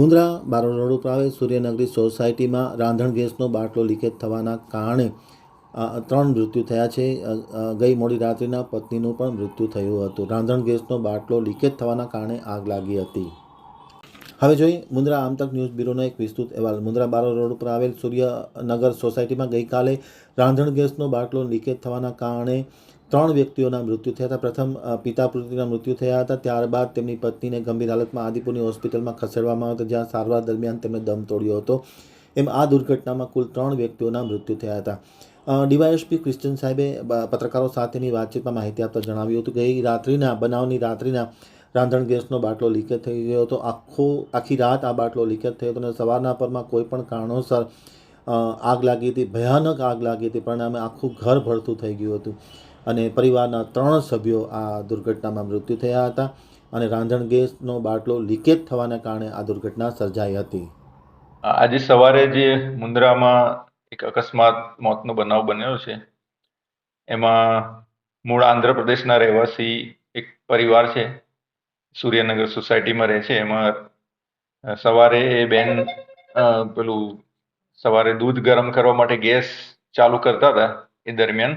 Mundra Barod road ઉપર આવે સૂર્યનગરી સોસાયટીમાં રાંધણ ગેસનો બાટલો લીકેજ થવાના કારણે ત્રણ મૃત્યુ થયા છે. ગઈ મોડી રાત્રિના પત્નીનું પણ મૃત્યુ થયું હતું. રાંધણ ગેસનો બાટલો લીકેજ થવાના કારણે આગ લાગી હતી. હવે જોઈએ મુન્દ્રા આમતક ન્યૂઝ બ્યુરોનો એક વિસ્તૃત અહેવાલ. મુંદ્રા બારો રોડ ઉપર આવેલ સૂર્યનગર સોસાયટીમાં ગઈકાલે રાંધણ ગેસનો બાટલો લીકેજ થવાના કારણે ત્રણ વ્યક્તિઓના મૃત્યુ થયા હતા. પ્રથમ પિતા પુત્રીના મૃત્યુ થયા હતા. ત્યારબાદ તેમની પત્નીને ગંભીર હાલતમાં આદિપુરની હોસ્પિટલમાં ખસેડવામાં આવ્યા હતા, જ્યાં સારવાર દરમિયાન તેમણે દમ તોડ્યો હતો. એમ આ દુર્ઘટનામાં કુલ ત્રણ વ્યક્તિઓના મૃત્યુ થયા હતા. ડીવાયએસપી ક્રિશ્ચન સાહેબે પત્રકારો સાથેની વાતચીતમાં માહિતી આપતા જણાવ્યું હતું કે ગઈ રાત્રિના, બનાવની રાત્રિના રાંધણ ગેસનો બાટલો લીકેજ થઈ ગયો હતો. આખો, આખી રાત આ બાટલો લીકેજ થયો હતો અને સવારના પરમાં કોઈ પણ કારણોસર આગ લાગી હતી, ભયાનક આગ લાગી હતી, પરિણામે આખું ઘર ભરતું થઈ ગયું હતું. અને પરિવારના ત્રણ સભ્યો આ દુર્ઘટનામાં મૃત્યુ થયા હતા અને રાંધણ ગેસનો બાટલો લીકેજ થવાના કારણે આ દુર્ઘટના સર્જાઈ હતી. આજે સવારે જે મુન્દ્રામાં એક અકસ્માત મોતનો બનાવ બન્યો છે, એમાં મૂળ આંધ્રપ્રદેશના રહેવાસી એક પરિવાર છે, સૂર્યનગર સોસાયટીમાં રહે છે, એમાં સવારે એ બેન પેલું સવારે દૂધ ગરમ કરવા માટે ગેસ ચાલુ કરતા હતા એ દરમિયાન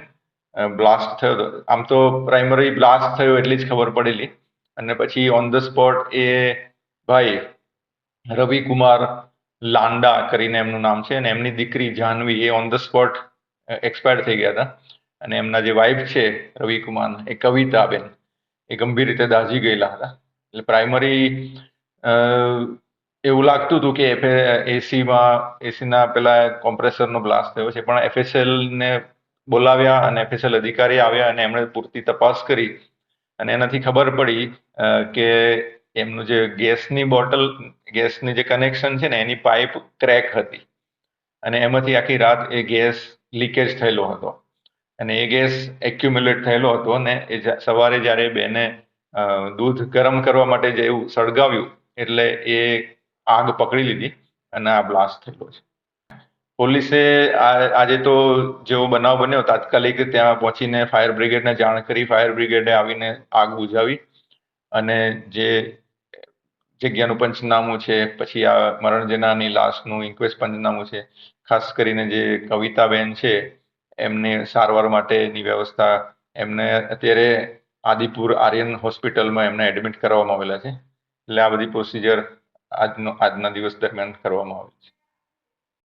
બ્લાસ્ટ થયો હતો. આમ તો પ્રાઇમરી બ્લાસ્ટ થયો એટલી જ ખબર પડેલી. અને પછી ઓન ધ સ્પોટ એ ભાઈ રવિ કુમાર લાંડા કરીને એમનું નામ છે અને એમની દીકરી જાહ્નવી એ ઓન ધ સ્પોટ એક્સપાયર થઈ ગયા હતા. અને એમના જે વાઇફ છે રવિકુમાર એ કવિતાબેન એ ગંભીર રીતે દાઝી ગયેલા હતા. એટલે પ્રાઇમરી એવું લાગતું હતું કે એસીમાં એસીના પેલા કોમ્પ્રેસરનો બ્લાસ્ટ થયો છે. પણ એફએસએલ ને બોલાવ્યા અને એફએસએલ અધિકારી આવ્યા અને એમણે પૂરતી તપાસ કરી. અને એનાથી ખબર પડી કે એમનું જે ગેસની બોટલ, ગેસની જે કનેક્શન છે ને, એની પાઇપ ક્રેક હતી. અને એમાંથી આખી રાત એ ગેસ લીકેજ થયેલો હતો. અને એ ગેસ એક્યુમ્યુલેટ થયેલો હતો અને એ જ- સવારે જ્યારે બેને દૂધ ગરમ કરવા માટે જેવું સળગાવ્યું, એટલે એ આગ પકડી લીધી અને આ બ્લાસ્ટ થયેલો છે. પોલીસે આજે તો જેવો બનાવ બન્યો, તાત્કાલિક ત્યાં પહોંચીને ફાયર બ્રિગેડને જાણ કરી, ફાયર બ્રિગેડે આવીને આગ બુઝાવી અને જે જગ્યાનું પંચનામું છે, પછી આ મરણ જનારની લાશનું ઇન્ક્વેસ્ટ પંચનામું છે, ખાસ કરીને જે કવિતાબેન છે, એમને સારવાર માટેની વ્યવસ્થા એમને અત્યારે આદિપુર આર્યન હોસ્પિટલમાં એમને એડમિટ કરવામાં આવેલા છે. એટલે આ બધી પ્રોસિજર આજનો આજના દિવસ દરમિયાન કરવામાં આવે છે.